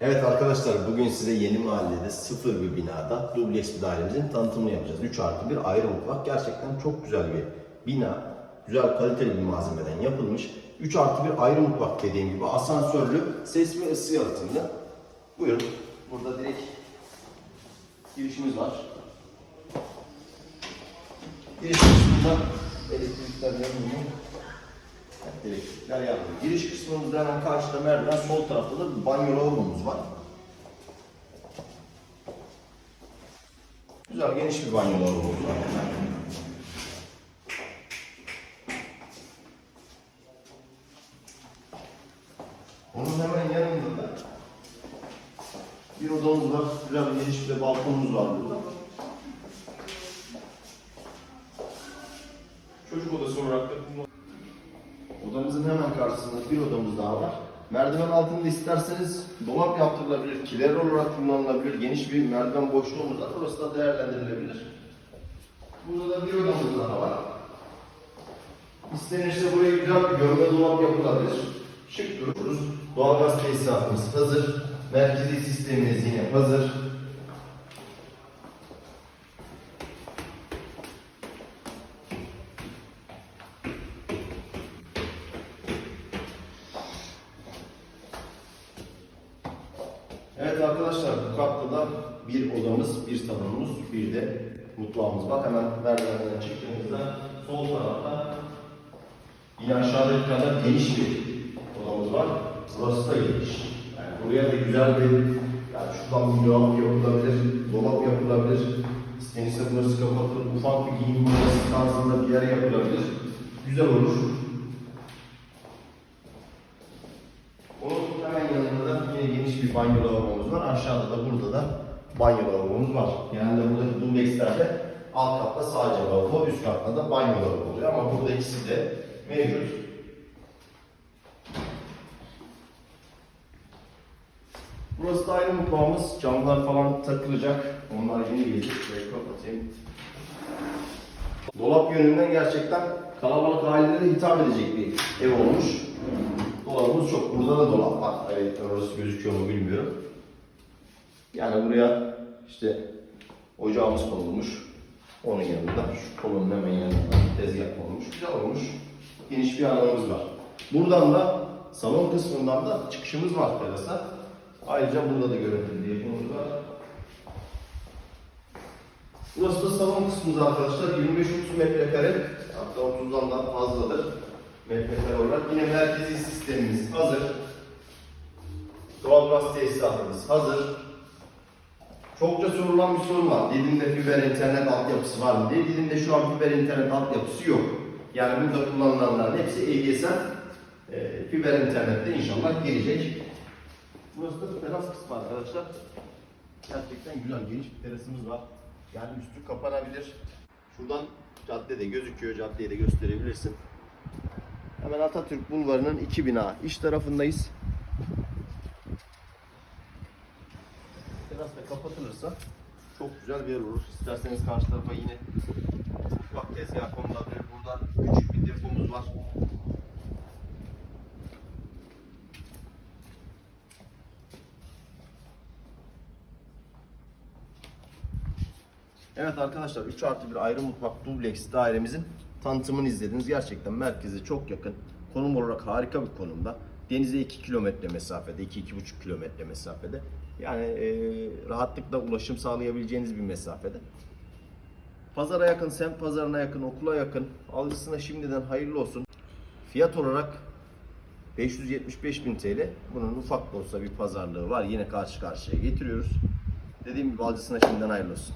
Evet arkadaşlar bugün size yeni mahallede sıfır bir binada dubleks bir dairemizin tanıtımını yapacağız. 3 artı bir ayrı mutfak. Gerçekten çok güzel bir bina. Güzel kaliteli bir malzemeden yapılmış. 3 artı bir ayrı mutfak dediğim gibi asansörlü ses ve ısı yalıtımlı. Buyurun. Burada direkt girişimiz var. Giriş kısmında elektrikler yanıyor. Elektrikler yanıyor. Giriş kısmımızda hemen karşıda merdiven, sol tarafta da bir banyo lavabomuz var. Güzel geniş bir banyo lavabomuz var. Onun hemen yanında da bir odamız var. Güzel bir geniş bir balkonumuz var burada. Çocuk odası olarak da kullan- Odamızın hemen karşısında bir odamız daha var. Merdiven altında isterseniz dolap yaptırılabilir, kiler olarak kullanılabilir. Geniş bir merdiven boşluğumuz var. Orası da değerlendirilebilir. Burada da bir odamız daha var. İstenirse buraya güzel bir görme dolap yapılabilir. Şık dururuz. Doğalgaz tesisatımız hazır. Merkezi sistemimiz yine hazır. Evet arkadaşlar bu katta da bir odamız, bir salonumuz, bir de mutfağımız var. Hemen merdivenden çıktığımızda sol tarafta yine aşağıdaki kadar geniş bir odamız var. Burası da geniş. Yani buraya da güzel bir yani şuradan bir dolap yapılabilir, dolap yapılabilir. İstenirse burası kapatılır, ufak bir giyinme odası tarzında bir yer yapılabilir. Güzel olur. Onun hemen yanında da yine geniş banyo lavabomuz var. Aşağıda da burada da banyo lavabomuz var. Genelde buradaki dublekslerde alt katta sadece lavabo, üst katta da banyo lavabo oluyor. Ama burada ikisi de mevcut. Burası da ayrı mutfağımız. Camlar falan takılacak. Onlar yeni gelecek. Şurayı kapatayım. Dolap yönünden gerçekten kalabalık ailelere hitap edecek bir ev olmuş. Dolabımız çok. Burada da dolap var. Evet, orası gözüküyor mu bilmiyorum. Yani buraya işte ocağımız konulmuş. Onun yanında, şu kolonun hemen yanında tezgah konulmuş. Güzel olmuş. Geniş bir alanımız var. Buradan da salon kısmından da çıkışımız var terasa. Ayrıca burada da görüntülü var. Burası da salon kısmımız arkadaşlar. 25-30 metrekare. Hatta 30'dan daha fazladır. Metrekare olarak. Yine merkezi sistemimiz hazır. Doğalgaz tesisatımız hazır. Çokça sorulan bir sorun var. Didim'de fiber internet altyapısı var mı diye. Didim'de şu an fiber internet altyapısı yok. Yani burada kullanılanların hepsi EGSM e, fiber internette inşallah gelecek. Burası da teras kısmı arkadaşlar. Gerçekten güzel geniş bir terasımız var. Yani üstü kapanabilir. Şuradan cadde de gözüküyor. Caddeyi de gösterebilirsin. Hemen Atatürk Bulvarı'nın iki bina iş tarafındayız. Teras da kapatılırsa çok güzel bir yer olur. İsterseniz karşı tarafa yine mutfak tezgah konulabilir. Burada küçük bir depomuz var. Evet arkadaşlar 3 artı bir ayrı mutfak dubleks dairemizin tanıtımını izlediniz. Gerçekten merkeze çok yakın. Konum olarak harika bir konumda. Denize 2 kilometre mesafede, 2-2,5 kilometre mesafede. Yani e, rahatlıkla ulaşım sağlayabileceğiniz bir mesafede. Pazara yakın, semt pazarına yakın, okula yakın. Alıcısına şimdiden hayırlı olsun. Fiyat olarak 575.000 TL. Bunun ufak da olsa bir pazarlığı var. Yine karşı karşıya getiriyoruz. Dediğim gibi alıcısına şimdiden hayırlı olsun.